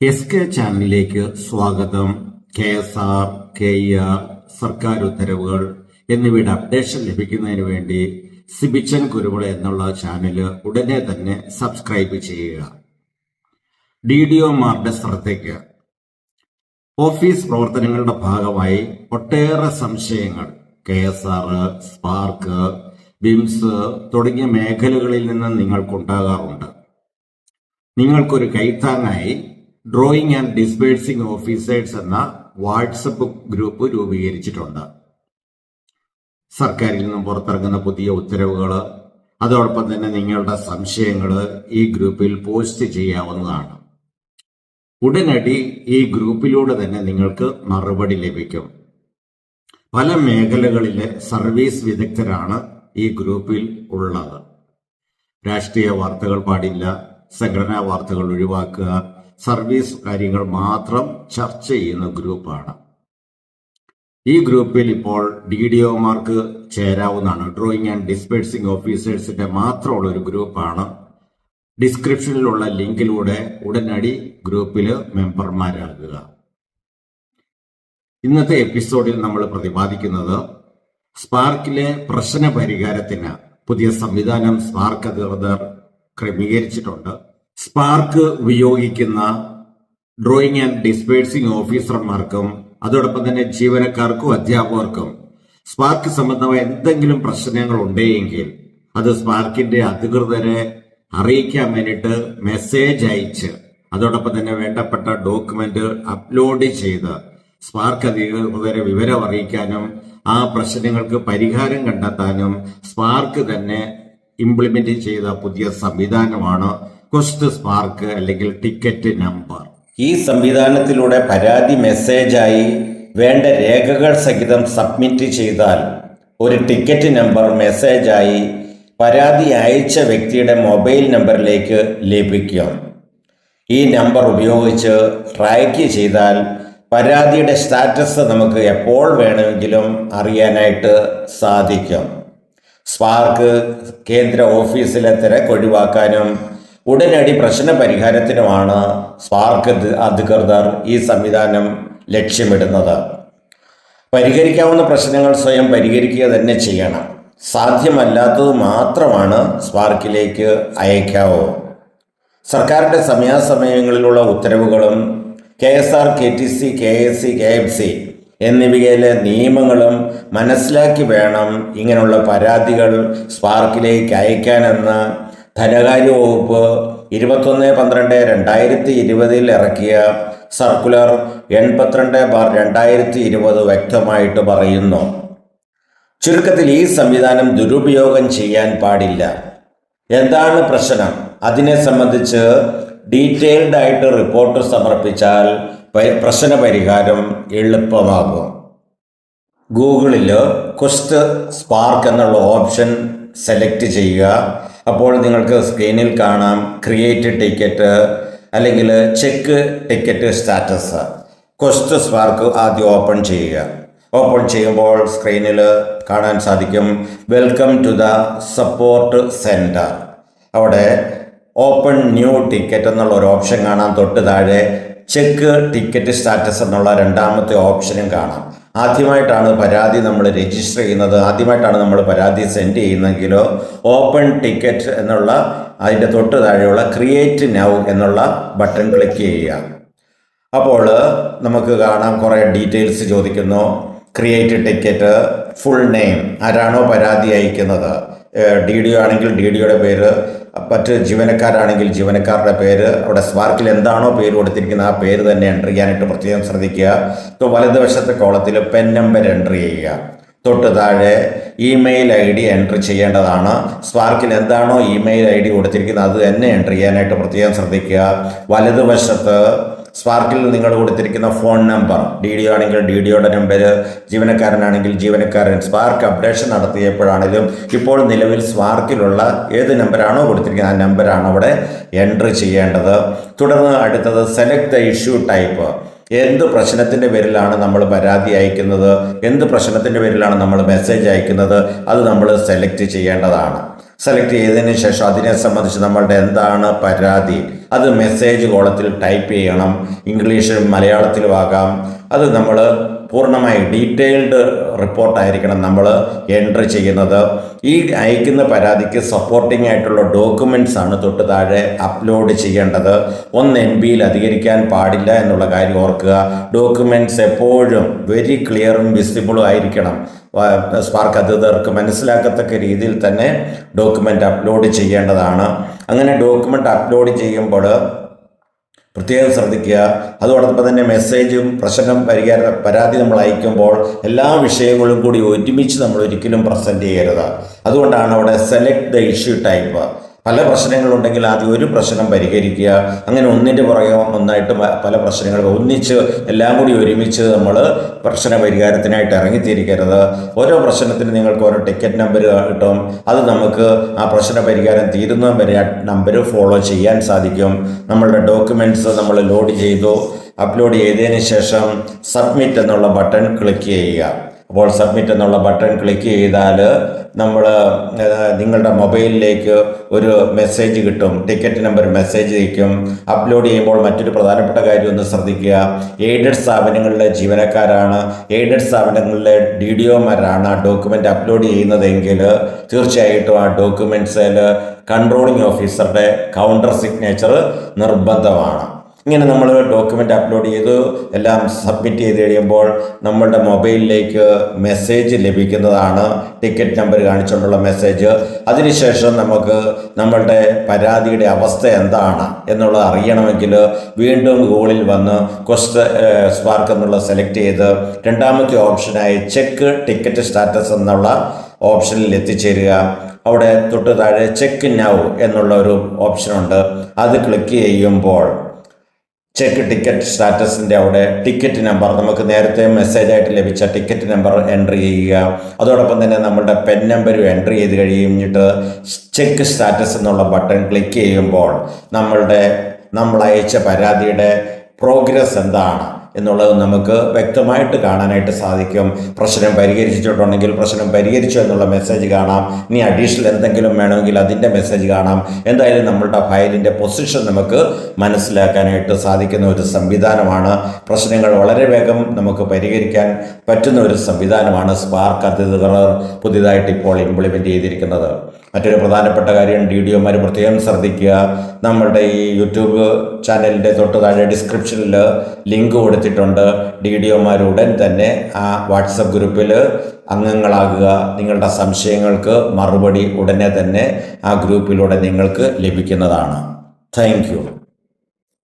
S K ചാനലിലേക്ക് സ്വാഗതം. K S R K R സർക്കാർ ഉത്തരവുകൾ എന്നിവയുടെ അപ്ഡേഷൻ ലഭിക്കുന്നതിന് വേണ്ടി സിബിച്ചൻ കുരുമുള എന്നുള്ള ചാനൽ ഉടനെ തന്നെ സബ്സ്ക്രൈബ് ചെയ്യുക. ഡി ഡി ഒമാരുടെ ശ്രദ്ധയ്ക്ക് ഓഫീസ് പ്രവർത്തനങ്ങളുടെ ഭാഗമായി ഒട്ടേറെ സംശയങ്ങൾ. K S R Spark BIMS തുടങ്ങിയ മേഖലകളിൽ നിന്ന് നിങ്ങൾക്കുണ്ടാകാറുണ്ട്. നിങ്ങൾക്കൊരു കൈത്താങ്ങായി ഡ്രോയിങ് ആൻഡ് ഡിസ്ബേഴ്സിംഗ് ഓഫീസേഴ്സ് എന്ന വാട്സപ്പ് ഗ്രൂപ്പ് രൂപീകരിച്ചിട്ടുണ്ട്. സർക്കാരിൽ നിന്നും പുറത്തിറങ്ങുന്ന പുതിയ ഉത്തരവുകൾ അതോടൊപ്പം തന്നെ നിങ്ങളുടെ സംശയങ്ങൾ ഈ ഗ്രൂപ്പിൽ പോസ്റ്റ് ചെയ്യാവുന്നതാണ്. ഉടനടി ഈ ഗ്രൂപ്പിലൂടെ തന്നെ നിങ്ങൾക്ക് മറുപടി ലഭിക്കും. പല മേഖലകളിലെ സർവീസ് വിദഗ്ധരാണ് ഈ ഗ്രൂപ്പിൽ ഉള്ളത്. രാഷ്ട്രീയ വാർത്തകൾ പാടില്ല സംഘടനാ വാർത്തകൾ ഒഴിവാക്കുക സർവീസ് കാര്യങ്ങൾ മാത്രം ചർച്ച ചെയ്യുന്ന ഗ്രൂപ്പാണ്. ഈ ഗ്രൂപ്പിൽ ഇപ്പോൾ ഡി ഡി ഒമാർക്ക് ചേരാവുന്നതാണ്. ഡ്രോയിങ് ആൻഡ് ഡിസ്പേഴ്സിംഗ് ഓഫീസേഴ്സിന്റെ മാത്രമുള്ള ഒരു ഗ്രൂപ്പാണ്. ഡിസ്ക്രിപ്ഷനിലുള്ള ലിങ്കിലൂടെ ഉടനടി ഗ്രൂപ്പിൽ മെമ്പർമാരാകുക. ഇന്നത്തെ എപ്പിസോഡിൽ നമ്മൾ പ്രതിപാദിക്കുന്നത് സ്പാർക്കിലെ പ്രശ്ന പരിഹാരത്തിന് പുതിയ സംവിധാനം സ്പാർക്ക് അധികൃതർ ക്രമീകരിച്ചിട്ടുണ്ട്. സ്പാർക്ക് ഉപയോഗിക്കുന്ന ഡ്രോയിങ് ആൻഡ് ഡിസ്പേഴ്സിംഗ് ഓഫീസർമാർക്കും അതോടൊപ്പം തന്നെ ജീവനക്കാർക്കും അധ്യാപകർക്കും സ്പാർക്ക് സംബന്ധമായ എന്തെങ്കിലും പ്രശ്നങ്ങൾ ഉണ്ടെങ്കിൽ അത് സ്പാർക്കിന്റെ അധികൃതരെ അറിയിക്കാൻ വേണ്ടിയിട്ട് മെസ്സേജ് അയച്ച് അതോടൊപ്പം തന്നെ വേണ്ടപ്പെട്ട ഡോക്യുമെന്റ് അപ്ലോഡ് ചെയ്ത് സ്പാർക്ക് അധികൃതരെ വിവരം അറിയിക്കാനും ആ പ്രശ്നങ്ങൾക്ക് പരിഹാരം കണ്ടെത്താനും സ്പാർക്ക് തന്നെ ഇംപ്ലിമെന്റ് ചെയ്ത പുതിയ സംവിധാനമാണ് ക്വസ്റ്റ് സ്പാർക്ക് അല്ലെങ്കിൽ ടിക്കറ്റ് നമ്പർ ഈ സംവിധാനത്തിലൂടെ പരാതി മെസ്സേജായി വേണ്ട രേഖകൾ സഹിതം സബ്മിറ്റ് ചെയ്താൽ ഒരു ടിക്കറ്റ് നമ്പർ മെസ്സേജായി പരാതി അയച്ച വ്യക്തിയുടെ മൊബൈൽ നമ്പറിലേക്ക് ലഭിക്കും. ഈ നമ്പർ ഉപയോഗിച്ച് ട്രാക്ക് ചെയ്താൽ പരാതിയുടെ സ്റ്റാറ്റസ് നമുക്ക് എപ്പോൾ വേണമെങ്കിലും അറിയാനായിട്ട് സാധിക്കും. സ്പാർക്ക് കേന്ദ്ര ഓഫീസിലെ തിരക്കൊഴിവാക്കാനും ഉടനടി പ്രശ്ന പരിഹാരത്തിനുമാണ് സ്പാർക്ക് അധികൃതർ ഈ സംവിധാനം ലക്ഷ്യമിടുന്നത്. പരിഹരിക്കാവുന്ന പ്രശ്നങ്ങൾ സ്വയം പരിഹരിക്കുക തന്നെ ചെയ്യണം. സാധ്യമല്ലാത്തത് മാത്രമാണ് സ്പാർക്കിലേക്ക് അയക്കാവൂ. സർക്കാരിന്റെ സമയാസമയങ്ങളിലുള്ള ഉത്തരവുകളും K S R K T C K S C K F C എന്നിവയിലെ നിയമങ്ങളും മനസ്സിലാക്കി വേണം ഇങ്ങനെയുള്ള പരാതികൾ സ്പാർക്കിലേക്ക് അയക്കാനെന്ന് ധനകാര്യ വകുപ്പ് ഇരുപത്തൊന്ന് പന്ത്രണ്ട് രണ്ടായിരത്തി ഇരുപതിൽ ഇറക്കിയ സർക്കുലർ എൺപത്തിരണ്ട് ബാർ രണ്ടായിരത്തി ഇരുപത് വ്യക്തമായിട്ട് പറയുന്നു. ചുരുക്കത്തിൽ ഈ സംവിധാനം ദുരുപയോഗം ചെയ്യാൻ പാടില്ല. എന്താണ് പ്രശ്നം? അതിനെ സംബന്ധിച്ച് ഡീറ്റെയിൽഡ് ആയിട്ട് റിപ്പോർട്ട് സമർപ്പിച്ചാൽ പ്രശ്ന പരിഹാരം എളുപ്പമാകും. ഗൂഗിളിൽ ക്വസ്റ്റ് സ്പാർക്ക് എന്നുള്ള ഓപ്ഷൻ സെലക്ട് ചെയ്യുക. അപ്പോൾ നിങ്ങൾക്ക് സ്ക്രീനിൽ കാണാം ക്രിയേറ്റ് ടിക്കറ്റ് അല്ലെങ്കിൽ check ticket status quest Spark ആദ്യം ഓപ്പൺ ചെയ്യുക. ഓപ്പൺ ചെയ്യുമ്പോൾ സ്ക്രീനിൽ കാണാൻ സാധിക്കും. Welcome to the support center അവിടെ ഓപ്പൺ ന്യൂ ടിക്കറ്റ് എന്നുള്ള ഒരു ഓപ്ഷൻ കാണാം. തൊട്ട് താഴെ ചെക്ക് ടിക്കറ്റ് സ്റ്റാറ്റസ് എന്നുള്ള രണ്ടാമത്തെ ഓപ്ഷനും കാണാം. ആദ്യമായിട്ടാണ് പരാതി നമ്മൾ രജിസ്റ്റർ ചെയ്യുന്നത്. ആദ്യമായിട്ടാണ് നമ്മൾ പരാതി സെൻഡ് ചെയ്യുന്നതെങ്കിലോ ഓപ്പൺ ടിക്കറ്റ് എന്നുള്ള അതിന്റെ തൊട്ട് താഴെയുള്ള ക്രിയേറ്റ് നൗ എന്നുള്ള ബട്ടൺ ക്ലിക്ക് ചെയ്യുക. അപ്പോൾ നമുക്ക് കാണാം കുറേ ഡീറ്റെയിൽസ് ചോദിക്കുന്നു. ക്രിയേറ്റ് ടിക്കറ്റ് ഫുൾ നെയിം ആരാണോ പരാതി അയക്കുന്നത്? ഡി ഡി ആണെങ്കിൽ ഡി ഡിയുടെ പേര് മറ്റ് ജീവനക്കാരാണെങ്കിൽ ജീവനക്കാരുടെ പേര് അവിടെ സ്പാർക്കിൽ എന്താണോ പേര് കൊടുത്തിരിക്കുന്നത് ആ പേര് തന്നെ എന്റർ ചെയ്യാനായിട്ട് പ്രത്യേകം ശ്രദ്ധിക്കുക. ഇപ്പോൾ വലതുവശത്തെ കോളത്തിൽ പെൻ നമ്പർ എന്റർ ചെയ്യുക. തൊട്ട് താഴെ ഇമെയിൽ ഐ ഡി എന്റർ ചെയ്യേണ്ടതാണ്. സ്പാർക്കിൽ എന്താണോ ഇമെയിൽ ഐ ഡി കൊടുത്തിരിക്കുന്നത് അത് തന്നെ എന്റർ ചെയ്യാനായിട്ട് പ്രത്യേകം ശ്രദ്ധിക്കുക. വലതുവശത്ത് സ്പാർക്കിൽ നിങ്ങൾ കൊടുത്തിരിക്കുന്ന ഫോൺ നമ്പർ ഡി ഡി ആണെങ്കിൽ ഡി ഡിയുടെ നമ്പർ ജീവനക്കാരനാണെങ്കിൽ ജീവനക്കാരൻ സ്പാർക്ക് അപ്ഡേഷൻ നടത്തിയപ്പോഴാണെങ്കിലും ഇപ്പോൾ നിലവിൽ സ്പാർക്കിലുള്ള ഏത് നമ്പറാണോ കൊടുത്തിരിക്കുന്നത് ആ നമ്പറാണ് അവിടെ എൻട്രി ചെയ്യേണ്ടത്. തുടർന്ന് അടുത്തത് സെലക്ട് ദ ഇഷ്യൂ ടൈപ്പ് എന്ത് പ്രശ്നത്തിന്റെ പേരിലാണ് നമ്മൾ പരാതി അയക്കുന്നത് എന്ത് പ്രശ്നത്തിന്റെ പേരിലാണ് നമ്മൾ മെസ്സേജ് അയക്കുന്നത് അത് നമ്മൾ സെലക്ട് ചെയ്യേണ്ടതാണ്. സെലക്ട് ചെയ്തതിന് ശേഷം അതിനെ സംബന്ധിച്ച് നമ്മളുടെ എന്താണ് പരാതി? അത് മെസ്സേജ് കോളത്തിൽ ടൈപ്പ് ചെയ്യണം ഇംഗ്ലീഷിലും മലയാളത്തിലും ആകാം അത് നമ്മൾ പൂർണമായി ഡീറ്റെയിൽഡ് റിപ്പോർട്ടായിരിക്കണം നമ്മൾ എൻട്രി ചെയ്യുന്നത്. ഈ അയക്കുന്ന പരാതിക്ക് സപ്പോർട്ടിംഗ് ആയിട്ടുള്ള ഡോക്യുമെന്റ്സ് ആണ് തൊട്ട് താഴെ അപ്ലോഡ് ചെയ്യേണ്ടത്. ഒന്ന് എം ബിയിൽ അധികരിക്കാൻ പാടില്ല എന്നുള്ള കാര്യം ഓർക്കുക. ഡോക്യുമെന്റ്സ് എപ്പോഴും വെരി ക്ലിയറും വിസിബിളും ആയിരിക്കണം. സ്പാർക്ക് അധികൃതർക്ക് മനസ്സിലാക്കത്തക്ക രീതിയിൽ തന്നെ ഡോക്യുമെന്റ് അപ്ലോഡ് ചെയ്യേണ്ടതാണ്. അങ്ങനെ ഡോക്യുമെന്റ് അപ്ലോഡ് ചെയ്യുമ്പോൾ പ്രത്യേകം ശ്രദ്ധിക്കുക. അതോടൊപ്പം തന്നെ മെസ്സേജും പ്രശ്നം പരിഹാര പരാതി നമ്മൾ അയക്കുമ്പോൾ എല്ലാ വിഷയങ്ങളും കൂടി ഒരുമിച്ച് നമ്മൾ ഒരിക്കലും പ്രസന്റ് ചെയ്യരുത്. അതുകൊണ്ടാണ് അവിടെ സെലക്ട് ദ ഇഷ്യൂ ടൈപ്പ് പല പ്രശ്നങ്ങളുണ്ടെങ്കിൽ ആദ്യം ഒരു പ്രശ്നം പരിഹരിക്കുക. അങ്ങനെ ഒന്നിന്റെ പുറകെ ഒന്നായിട്ട് പല പ്രശ്നങ്ങൾ ഒന്നിച്ച് എല്ലാം കൂടി ഒരുമിച്ച് നമ്മൾ പ്രശ്ന പരിഹാരത്തിനായിട്ട് ഇറങ്ങിത്തിരിക്കരുത്. ഓരോ പ്രശ്നത്തിന് നിങ്ങൾക്ക് ഓരോ ടിക്കറ്റ് നമ്പർ കിട്ടും. അത് നമുക്ക് ആ പ്രശ്ന പരിഹാരം തീരുന്നതും വരെ ആ നമ്പർ ഫോളോ ചെയ്യാൻ സാധിക്കും. നമ്മളുടെ ഡോക്യുമെന്റ്സ് നമ്മൾ ലോഡ് ചെയ്തു. അപ്ലോഡ് ചെയ്തതിന് ശേഷം സബ്മിറ്റ് എന്നുള്ള ബട്ടൺ ക്ലിക്ക് ചെയ്യുക. അപ്പോൾ സബ്മിറ്റ് എന്നുള്ള ബട്ടൺ ക്ലിക്ക് ചെയ്താൽ നമ്മൾ നിങ്ങളുടെ മൊബൈലിലേക്ക് ഒരു മെസ്സേജ് കിട്ടും. ടിക്കറ്റ് നമ്പർ മെസ്സേജ് അയക്കും. അപ്ലോഡ് ചെയ്യുമ്പോൾ മറ്റൊരു പ്രധാനപ്പെട്ട കാര്യം ഒന്ന് ശ്രദ്ധിക്കുക. എയ്ഡഡ് സ്ഥാപനങ്ങളിലെ ജീവനക്കാരാണ്. എയ്ഡഡ് സ്ഥാപനങ്ങളിലെ ഡി ഡി ഒമാരാണ് ആ ഡോക്യുമെന്റ് അപ്ലോഡ് ചെയ്യുന്നതെങ്കിൽ തീർച്ചയായിട്ടും ആ ഡോക്യുമെന്റ്സിൽ കൺട്രോളിംഗ് ഓഫീസറുടെ കൗണ്ടർ സിഗ്നേച്ചർ നിർബന്ധമാണ്. ഇങ്ങനെ നമ്മൾ ഡോക്യുമെന്റ് അപ്ലോഡ് ചെയ്തു എല്ലാം സബ്മിറ്റ് ചെയ്ത് കഴിയുമ്പോൾ നമ്മളുടെ മൊബൈലിലേക്ക് മെസ്സേജ് ലഭിക്കുന്നതാണ്. ടിക്കറ്റ് നമ്പർ കാണിച്ചുകൊണ്ടുള്ള മെസ്സേജ് അതിനുശേഷം നമുക്ക് നമ്മളുടെ പരാതിയുടെ അവസ്ഥ എന്താണ് എന്നുള്ളത് അറിയണമെങ്കിൽ വീണ്ടും ഗൂഗിളിൽ വന്ന് ക്വസ്റ്റ് സ്പാർക്ക് എന്നുള്ള സെലക്ട് ചെയ്ത് രണ്ടാമത്തെ ഓപ്ഷനായ ചെക്ക് ടിക്കറ്റ് സ്റ്റാറ്റസ് എന്നുള്ള ഓപ്ഷനിൽ എത്തിച്ചേരുക. അവിടെ തൊട്ട് താഴെ ചെക്ക് നൗ എന്നുള്ള ഒരു ഓപ്ഷനുണ്ട് അത് ക്ലിക്ക് ചെയ്യുമ്പോൾ ചെക്ക് ടിക്കറ്റ് സ്റ്റാറ്റസിന്റെ അവിടെ ടിക്കറ്റ് നമ്പർ നമുക്ക് നേരത്തെ മെസ്സേജ് ആയിട്ട് ലഭിച്ച ടിക്കറ്റ് നമ്പർ എൻട്രി ചെയ്യുക. അതോടൊപ്പം തന്നെ നമ്മളുടെ പെൻ നമ്പരും എൻട്രി ചെയ്ത് കഴിഞ്ഞിട്ട് ചെക്ക് സ്റ്റാറ്റസ് എന്നുള്ള ബട്ടൺ ക്ലിക്ക് ചെയ്യുമ്പോൾ നമ്മളുടെ നമ്മൾ അയച്ച പരാതിയുടെ പ്രോഗ്രസ് എന്താണ്? എന്നുള്ളത് നമുക്ക് വ്യക്തമായിട്ട് കാണാനായിട്ട് സാധിക്കും. പ്രശ്നം പരിഹരിച്ചിട്ടുണ്ടെങ്കിൽ പ്രശ്നം പരിഹരിച്ചു എന്നുള്ള മെസ്സേജ് കാണാം. ഇനി അഡീഷണൽ എന്തെങ്കിലും വേണമെങ്കിൽ അതിന്റെ മെസ്സേജ് കാണാം. എന്തായാലും നമ്മളുടെ ഫയലിന്റെ പൊസിഷൻ നമുക്ക് മനസ്സിലാക്കാനായിട്ട് സാധിക്കുന്ന ഒരു സംവിധാനമാണ്. പ്രശ്നങ്ങൾ വളരെ വേഗം നമുക്ക് പരിഹരിക്കാൻ പറ്റുന്ന ഒരു സംവിധാനമാണ് സ്പാർക്ക് അധികൃതർ പുതിയതായിട്ട് ഇപ്പോൾ ഇംപ്ലിമെന്റ് ചെയ്തിരിക്കുന്നത്. മറ്റൊരു പ്രധാനപ്പെട്ട കാര്യം ഡി ഡി ഒമാർ പ്രത്യേകം ശ്രദ്ധിക്കുക. നമ്മളുടെ ഈ യൂട്യൂബ് ചാനലിന്റെ തൊട്ട് താഴെ ഡിസ്ക്രിപ്ഷനിൽ ലിങ്ക് കൊടുത്തിട്ടുണ്ട്. ഡി ഡി ഒമാർ ഉടൻ തന്നെ ആ വാട്സപ്പ് ഗ്രൂപ്പിൽ അംഗങ്ങളാകുക. നിങ്ങളുടെ സംശയങ്ങൾക്ക് മറുപടി ഉടനെ തന്നെ ആ ഗ്രൂപ്പിലൂടെ നിങ്ങൾക്ക് ലഭിക്കുന്നതാണ്. താങ്ക്